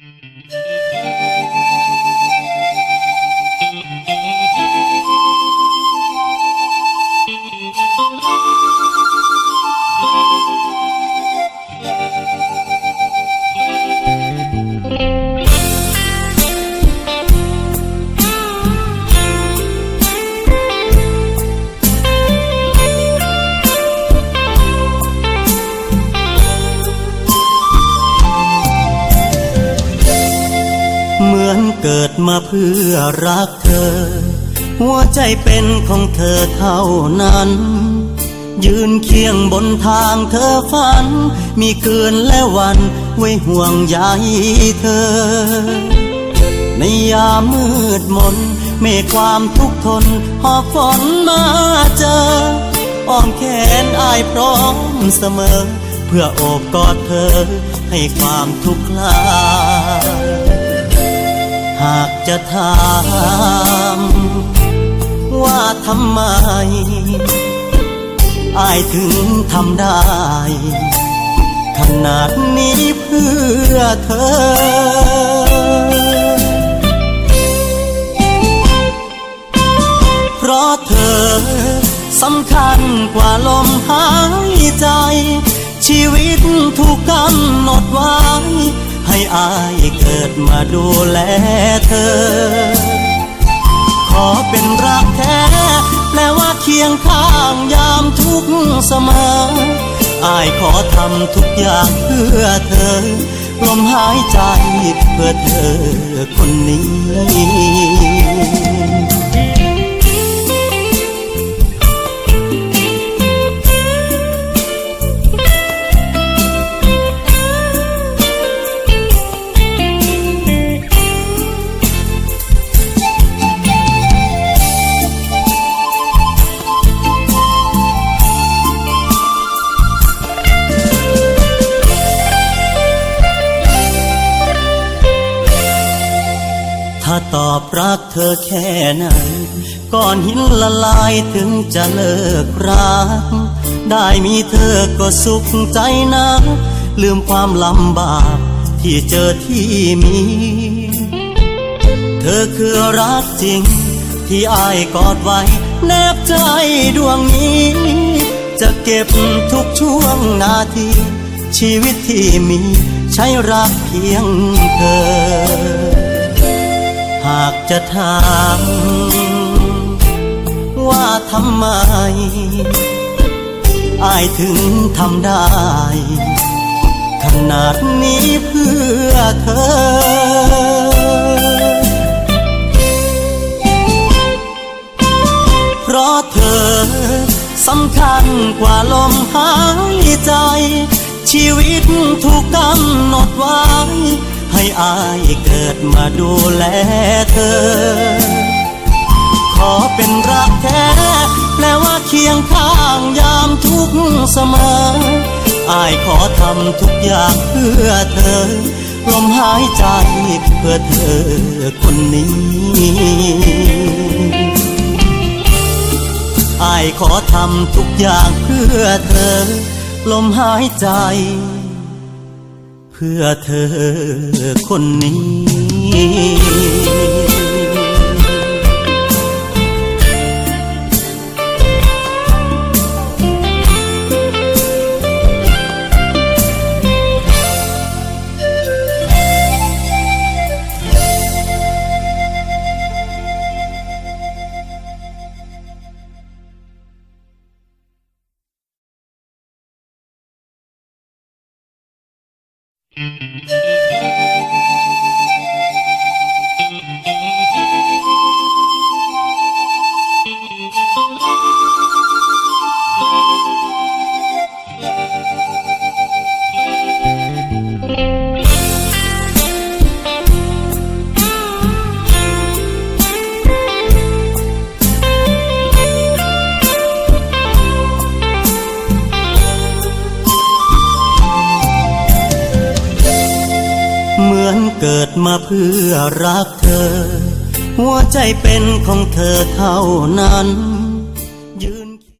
Música เหมือนเกิดมาเพื่อรักเธอ หัวใจเป็นของเธอเท่านั้น ยืนเคียงบนทางเธอฝัน มีคืนและวันไว้ห่วงใยเธอ ในยามมืดมนเมฆความทุกข์ทนหอบฝนมาเจออ้อมแขนอายพร้อมเสมอ เพื่อโอบกอดเธอให้ความทุกข์คลาย หากจะถามว่าทำไม อายถึงทำได้ ขนาดนี้เพื่อเธอ เพราะเธอสำคัญกว่าลมหายใจ ชีวิตถูกกำหนดไว้ ให้อายเกิดมาดูแลเธอ ขอเป็นรักแท้ แปลว่าเคียงข้างยามทุกเสมอ อายขอทำทุกอย่างเพื่อเธอ ลมหายใจเพื่อเธอคนนี้ ถ้าตอบรักเธอแค่ไหนก้อนหินละลายถึงจะเลิกรัก ได้มีเธอก็สุขใจนะ ลืมความลำบากที่เจอที่มี เธอคือรักจริง ที่อายกอดไว้ แนบใจดวงนี้ จะเก็บทุกช่วงนาที ชีวิตที่มีใช้รักเพียงเธอ จะถามว่าทำไมอายถึงทำได้ ขนาดนี้เพื่อเธอเพราะเธอสำคัญกว่าลมหายใจ ชีวิตถูกกำหนดไว้ ให้อายเกิดมาดูแลเธอ ขอเป็นรักแท้ แปลว่าเคียงข้างยามทุกเสมอ อายขอทำทุกอย่างเพื่อเธอ ลมหายใจเพื่อเธอคนนี้อายขอทำทุกอย่างเพื่อเธอ ลมหายใจ พื่อเธอคนนี้ เเกิดมาเพื่อรักเธอ หัวใจเป็นของเธอเท่านั้น